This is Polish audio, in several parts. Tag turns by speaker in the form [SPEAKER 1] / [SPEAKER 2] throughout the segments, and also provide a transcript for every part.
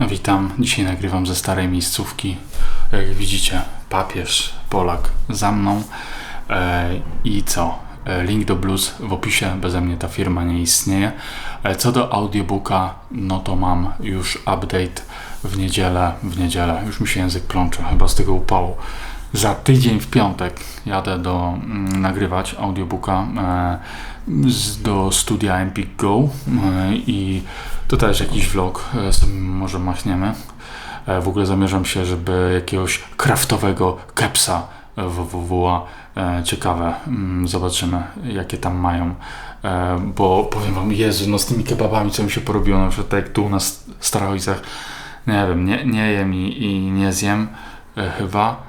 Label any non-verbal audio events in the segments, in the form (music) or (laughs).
[SPEAKER 1] Witam. Dzisiaj nagrywam ze starej miejscówki. Jak widzicie, papież, Polak za mną. E, I co? E, link do blues w opisie. Beze mnie ta firma nie istnieje. E, co do audiobooka, no to mam już update w niedzielę. W niedzielę już mi się język plącze, chyba z tego upału. Za tydzień w piątek jadę do mm, nagrywać audiobooka e, do studia Empik Go e, i to też jakiś vlog e, może machniemy. W ogóle zamierzam się, żeby jakiegoś kraftowego kepsa www e, ciekawe. Mm, Zobaczymy, jakie tam mają. Bo powiem wam, Jezu, no z tymi kebabami, co mi się porobiło, na przykład tak jak tu na Starojcach, nie wiem, nie, nie jem i, i nie zjem chyba.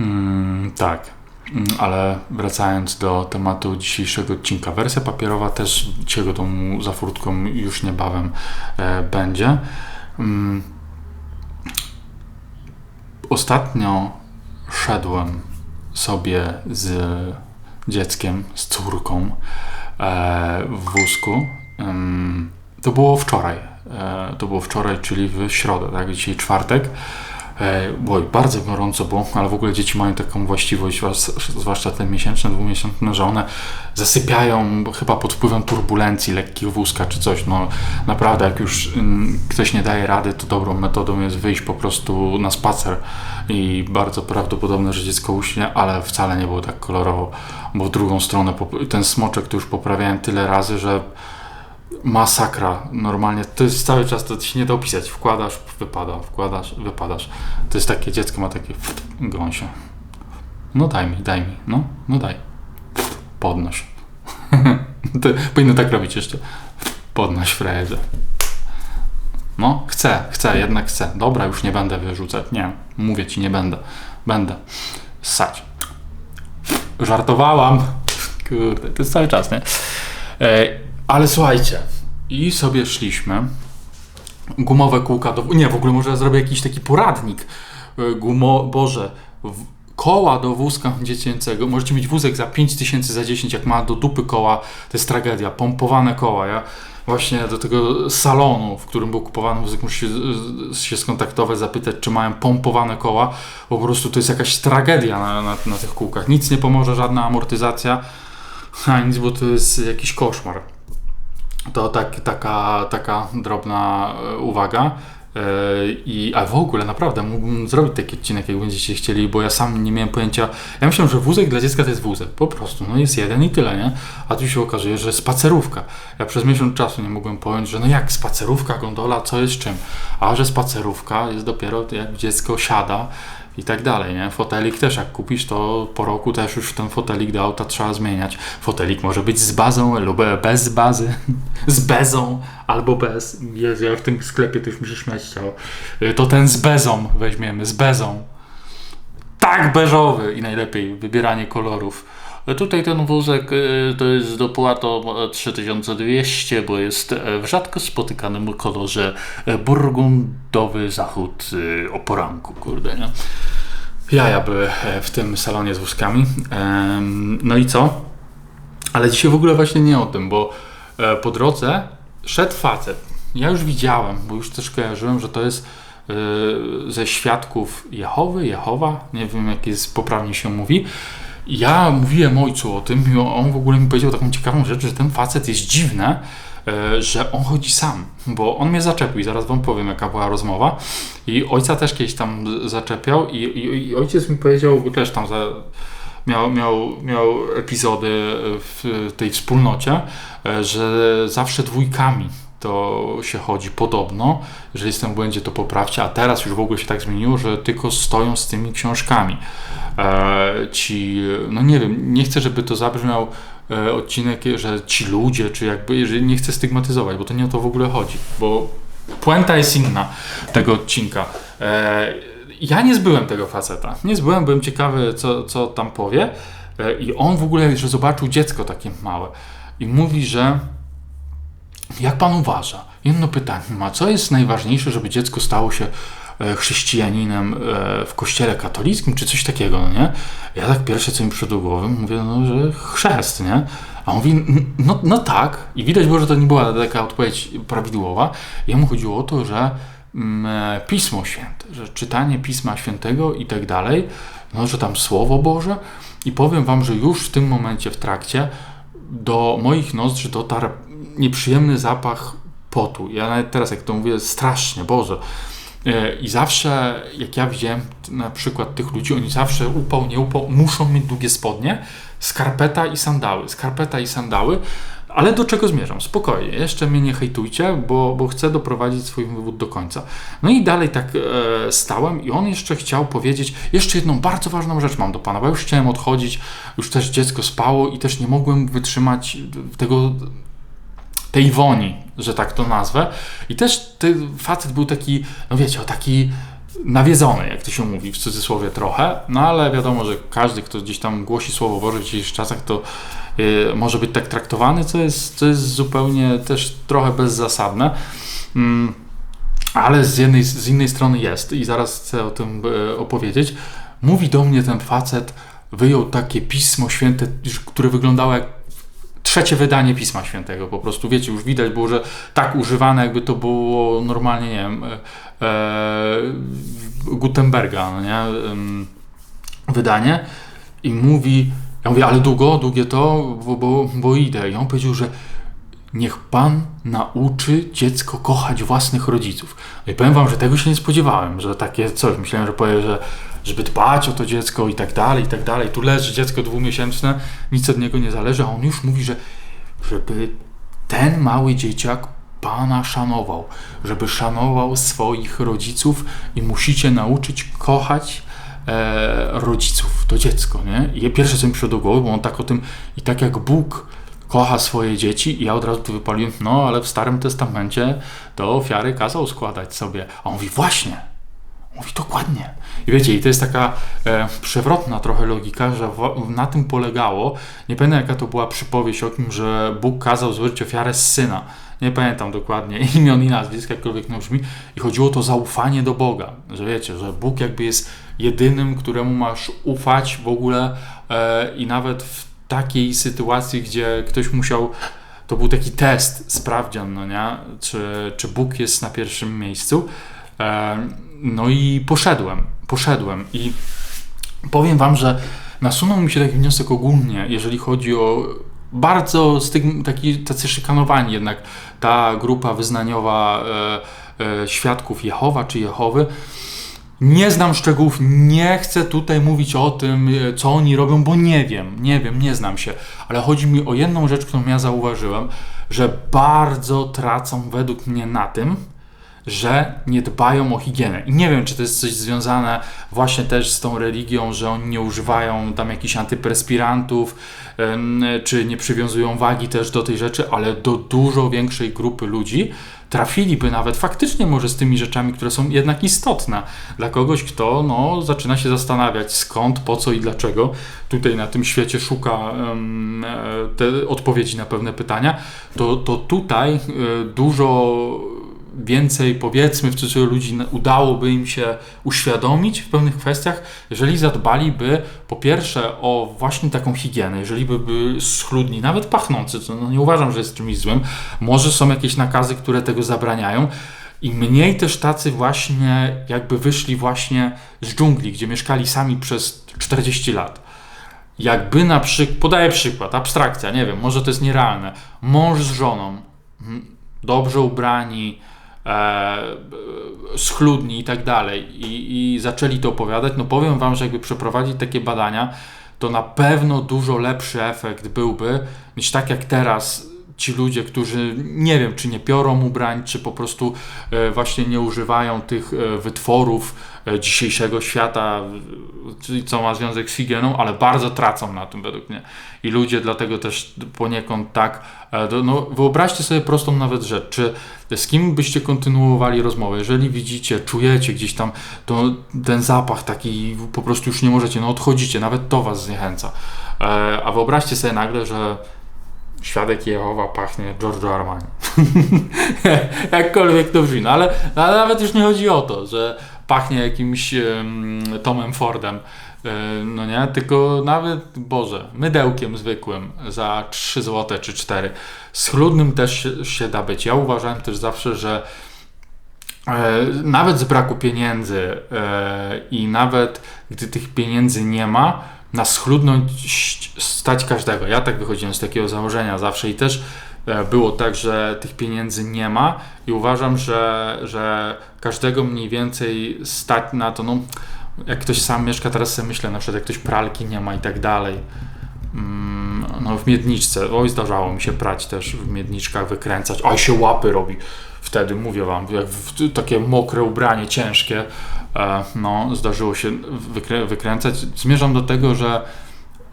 [SPEAKER 1] Mm, tak. Mm, Ale wracając do tematu dzisiejszego odcinka, wersja papierowa też ciego tą za furtką już niebawem e, będzie. Mm, ostatnio szedłem sobie z dzieckiem, z córką e, w wózku. Ym, to było wczoraj. E, to było wczoraj, czyli w środę, tak? Dzisiaj czwartek. E, Oj, bardzo gorąco było, ale w ogóle dzieci mają taką właściwość, zwłasz- zwłaszcza te miesięczne, dwumiesięczne, że one zasypiają chyba pod wpływem turbulencji, lekkich wózka czy coś. No naprawdę, jak już mm, ktoś nie daje rady, to dobrą metodą jest wyjść po prostu na spacer i bardzo prawdopodobne, że dziecko uśnie, ale wcale nie było tak kolorowo, bo w drugą stronę ten smoczek to już poprawiałem tyle razy, że masakra. Normalnie to jest cały czas, to się nie da opisać. Wkładasz, wypada, wkładasz, wypadasz. To jest takie, dziecko ma takie gąsie. No daj mi, daj mi, no, no daj. Podnoś. (laughs) powinno tak robić jeszcze. Podnoś frajerze. No, chcę, chcę, jednak chcę. Dobra, już nie będę wyrzucać. Nie, mówię ci, nie będę. Będę. Ssać. Żartowałam. (laughs) Kurde, to jest cały czas, nie? E, ale słuchajcie, i sobie szliśmy. Gumowe kółka do. Nie, w ogóle może zrobię jakiś taki poradnik. E, Gumo, Boże, koła do wózka dziecięcego. Możecie mieć wózek za 5000, za 10, jak ma do dupy koła, to jest tragedia. Pompowane koła. Ja właśnie do tego salonu, w którym był kupowany wózek, muszę się, się skontaktować, zapytać, czy mają pompowane koła. Po prostu to jest jakaś tragedia na, na, na tych kółkach. Nic nie pomoże, żadna amortyzacja. A nic, bo to jest jakiś koszmar. To tak, taka, taka drobna e, uwaga. E, I, a w ogóle naprawdę mógłbym zrobić taki odcinek, jak będziecie chcieli, bo ja sam nie miałem pojęcia. Ja myślałem, że wózek dla dziecka to jest wózek. Po prostu, no jest jeden i tyle, nie? A tu się okazuje, że spacerówka. Ja przez miesiąc czasu nie mogłem pojąć, że no jak spacerówka, gondola, co jest czym. A że spacerówka jest dopiero jak dziecko siada i tak dalej, nie? Fotelik też jak kupisz, to po roku też już ten fotelik do auta trzeba zmieniać. Fotelik może być z bazą lub bez bazy, (laughs) z bezą albo bez. Jezu, ja w tym sklepie to już mi się śmiać chciało. Y, To ten z bezą weźmiemy, z bezą. Tak, beżowy i najlepiej wybieranie kolorów. E, Tutaj ten wózek e, to jest dopłatą e, 3200, bo jest e, w rzadko spotykanym kolorze e, burgundowy zachód e, o poranku, kurde, nie? Jaja były e, w tym salonie z wózkami. No i co? Ale dzisiaj w ogóle właśnie nie o tym, bo e, po drodze szedł facet. Ja już widziałem, bo już też kojarzyłem, że to jest e, ze świadków Jehowy, Jehowa, nie wiem jak jest poprawnie się mówi. Ja mówiłem ojcu o tym i on w ogóle mi powiedział taką ciekawą rzecz, że ten facet jest dziwny, że on chodzi sam, bo on mnie zaczepił i zaraz wam powiem jaka była rozmowa i ojca też kiedyś tam zaczepiał i, i, i ojciec mi powiedział, bo też tam za, miał, miał, miał epizody w tej wspólnocie, e, że zawsze dwójkami to się chodzi podobno. Jeżeli jestem w błędzie, to poprawcie, a teraz już w ogóle się tak zmieniło, że tylko stoją z tymi książkami. E, ci, no nie wiem, nie chcę, żeby to zabrzmiał e, odcinek, że ci ludzie, czy jakby, jeżeli nie chcę stygmatyzować, bo to nie o to w ogóle chodzi, bo puenta jest inna tego odcinka. E, ja nie zbyłem tego faceta. Nie zbyłem, byłem ciekawy, co, co tam powie. E, I on w ogóle, że zobaczył dziecko takie małe. I mówi, że jak pan uważa? Jedno pytanie ma. Co jest najważniejsze, żeby dziecko stało się e, chrześcijaninem e, w kościele katolickim, czy coś takiego, no nie? Ja tak pierwsze, co mi przyszło do głowy, mówię, no, że chrzest, nie? A on mówi, "N- no, no tak. I widać było, że to nie była taka odpowiedź prawidłowa. Jemu chodziło o to, że mm, e, Pismo Święte, że czytanie Pisma Świętego i tak dalej, no, że tam Słowo Boże i powiem Wam, że już w tym momencie w trakcie do moich nozdrzy dotarł nieprzyjemny zapach potu. Ja nawet teraz, jak to mówię, strasznie, Boże. E, I zawsze, jak ja widziałem na przykład tych ludzi, oni zawsze upał, nie upał, muszą mieć długie spodnie, skarpeta i sandały. Skarpeta i sandały, ale do czego zmierzam? Spokojnie, jeszcze mnie nie hejtujcie, bo, bo chcę doprowadzić swój wywód do końca. No i dalej tak e, stałem i on jeszcze chciał powiedzieć, jeszcze jedną bardzo ważną rzecz mam do Pana, bo już chciałem odchodzić, już też dziecko spało i też nie mogłem wytrzymać tego tej woni, że tak to nazwę. I też ten facet był taki, no wiecie, o taki nawiedzony, jak to się mówi, w cudzysłowie trochę, no ale wiadomo, że każdy, kto gdzieś tam głosi Słowo Boże w dzisiejszych czasach, to y, może być tak traktowany, co jest, co jest zupełnie też trochę bezzasadne. Mm, ale z, jednej, z innej strony jest i zaraz chcę o tym y, opowiedzieć. Mówi do mnie ten facet, wyjął takie pismo święte, które wyglądało jak trzecie wydanie Pisma Świętego. Po prostu, wiecie, już widać było, że tak używane, jakby to było normalnie, nie wiem, e, e Gutenberga, no nie? Wydanie. I mówi, ja mówię, ale długo, długie to, bo, bo, bo idę. I on powiedział, że niech Pan nauczy dziecko kochać własnych rodziców. I powiem Wam, że tego się nie spodziewałem, że takie coś. Myślałem, że powie, że żeby dbać o to dziecko i tak dalej, i tak dalej. Tu leży dziecko dwumiesięczne, nic od niego nie zależy, a on już mówi, że żeby ten mały dzieciak Pana szanował, żeby szanował swoich rodziców i musicie nauczyć kochać e, rodziców, to dziecko, nie? I pierwsze co mi przyszło do głowy, bo on tak o tym, i tak jak Bóg kocha swoje dzieci i ja od razu tu wypaliłem, no ale w Starym Testamencie to ofiary kazał składać sobie. A on mówi, właśnie, Mówi dokładnie. I wiecie, i to jest taka e, przewrotna trochę logika, że w, na tym polegało, nie pamiętam jaka to była przypowieść o tym, że Bóg kazał złożyć ofiarę z syna. Nie pamiętam dokładnie (laughs) imion i nazwisk, jakkolwiek to brzmi. I chodziło o to zaufanie do Boga. Że wiecie, że Bóg jakby jest jedynym, któremu masz ufać w ogóle e, i nawet w takiej sytuacji, gdzie ktoś musiał to był taki test, sprawdzian, no nie? Czy, czy Bóg jest na pierwszym miejscu. E, no i poszedłem, poszedłem i powiem Wam, że nasunął mi się taki wniosek ogólnie, jeżeli chodzi o bardzo stygm, taki, tacy szykanowani jednak ta grupa wyznaniowa e, e, świadków Jehowa czy Jehowy. Nie znam szczegółów, nie chcę tutaj mówić o tym, e, co oni robią, bo nie wiem, nie wiem, nie znam się, ale chodzi mi o jedną rzecz, którą ja zauważyłem, że bardzo tracą według mnie na tym, że nie dbają o higienę. I nie wiem, czy to jest coś związane właśnie też z tą religią, że oni nie używają tam jakichś antyperspirantów, czy nie przywiązują wagi też do tej rzeczy, ale do dużo większej grupy ludzi trafiliby nawet faktycznie może z tymi rzeczami, które są jednak istotne dla kogoś, kto no, zaczyna się zastanawiać skąd, po co i dlaczego tutaj na tym świecie szuka um, te odpowiedzi na pewne pytania, to, to tutaj e, dużo więcej, powiedzmy, w cudzysłowie ludzi udałoby im się uświadomić w pewnych kwestiach, jeżeli zadbaliby po pierwsze o właśnie taką higienę, jeżeli by były schludni, nawet pachnący, co no nie uważam, że jest czymś złym, może są jakieś nakazy, które tego zabraniają, i mniej też tacy właśnie jakby wyszli właśnie z dżungli, gdzie mieszkali sami przez 40 lat. Jakby na przykład, podaję przykład, abstrakcja, nie wiem, może to jest nierealne, mąż z żoną, dobrze ubrani, schludni i tak dalej i, i zaczęli to opowiadać, no powiem Wam, że jakby przeprowadzić takie badania, to na pewno dużo lepszy efekt byłby niż tak jak teraz ci ludzie, którzy nie wiem, czy nie piorą ubrań, czy po prostu e, właśnie nie używają tych e, wytworów e, dzisiejszego świata, co ma związek z higieną, ale bardzo tracą na tym według mnie. I ludzie dlatego też poniekąd tak, no wyobraźcie sobie prostą nawet rzecz, czy z kim byście kontynuowali rozmowę, jeżeli widzicie, czujecie gdzieś tam to, ten zapach taki, po prostu już nie możecie, no odchodzicie, nawet to was zniechęca. A wyobraźcie sobie nagle, że Świadek Jehowa pachnie Giorgio Armani. (laughs) Jakkolwiek to brzmi. No ale, no ale nawet już nie chodzi o to, że pachnie jakimś um, Tomem Fordem. E, no nie, tylko nawet, Boże, mydełkiem zwykłym za 3 zł czy 4. Z chludnym też się, się da być. Ja uważałem też zawsze, że e, nawet z braku pieniędzy e, i nawet gdy tych pieniędzy nie ma, na schludność stać każdego. Ja tak wychodziłem z takiego założenia zawsze i też e, było tak, że tych pieniędzy nie ma i uważam, że, że każdego mniej więcej stać na to, no jak ktoś sam mieszka, teraz sobie myślę, na przykład jak ktoś pralki nie ma i tak dalej. Mm, no w miedniczce, oj zdarzało mi się prać też w miedniczkach, wykręcać, oj się łapy robi. Wtedy mówię wam, jak w, takie mokre ubranie, ciężkie, e, no zdarzyło się wykrę wykręcać. Zmierzam do tego, że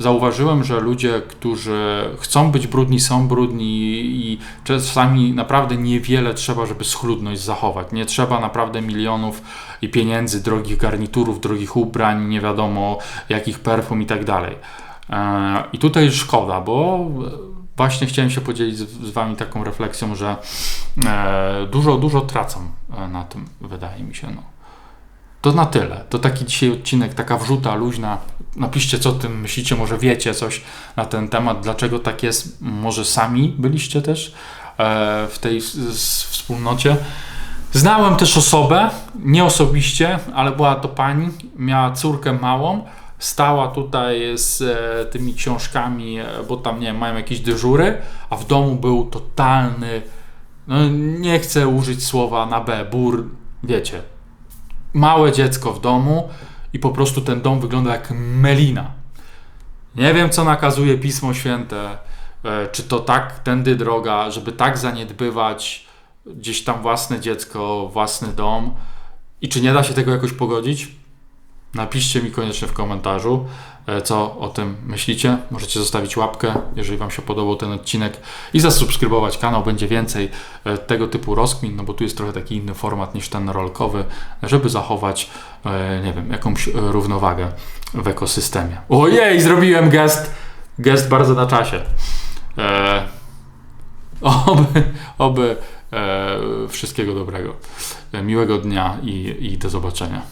[SPEAKER 1] zauważyłem, że ludzie, którzy chcą być brudni, są brudni i czasami naprawdę niewiele trzeba, żeby schludność zachować. Nie trzeba naprawdę milionów i pieniędzy, drogich garniturów, drogich ubrań, nie wiadomo jakich perfum i tak dalej. E, I tutaj szkoda, bo właśnie chciałem się podzielić z, Wami taką refleksją, że e, dużo, dużo tracam e, na tym, wydaje mi się. No. To na tyle. To taki dzisiaj odcinek, taka wrzuta luźna. Napiszcie, co o tym myślicie, może wiecie coś na ten temat, dlaczego tak jest. Może sami byliście też w tej wspólnocie. Znałem też osobę, nie osobiście, ale była to pani, miała córkę małą stała tutaj z e, tymi książkami, e, bo tam nie wiem, mają jakieś dyżury, a w domu był totalny, no nie chcę użyć słowa na B, bur, wiecie, małe dziecko w domu i po prostu ten dom wygląda jak melina. Nie wiem, co nakazuje Pismo Święte, e, czy to tak tędy droga, żeby tak zaniedbywać gdzieś tam własne dziecko, własny dom i czy nie da się tego jakoś pogodzić? Napiszcie mi koniecznie w komentarzu, e, co o tym myślicie. Możecie zostawić łapkę, jeżeli Wam się podobał ten odcinek i zasubskrybować kanał. Będzie więcej e, tego typu rozkmin, no bo tu jest trochę taki inny format niż ten rolkowy, żeby zachować, e, nie wiem, jakąś równowagę w ekosystemie. Ojej, zrobiłem gest, gest bardzo na czasie. (laughs) Oby, oby wszystkiego dobrego. Miłego dnia i, i do zobaczenia.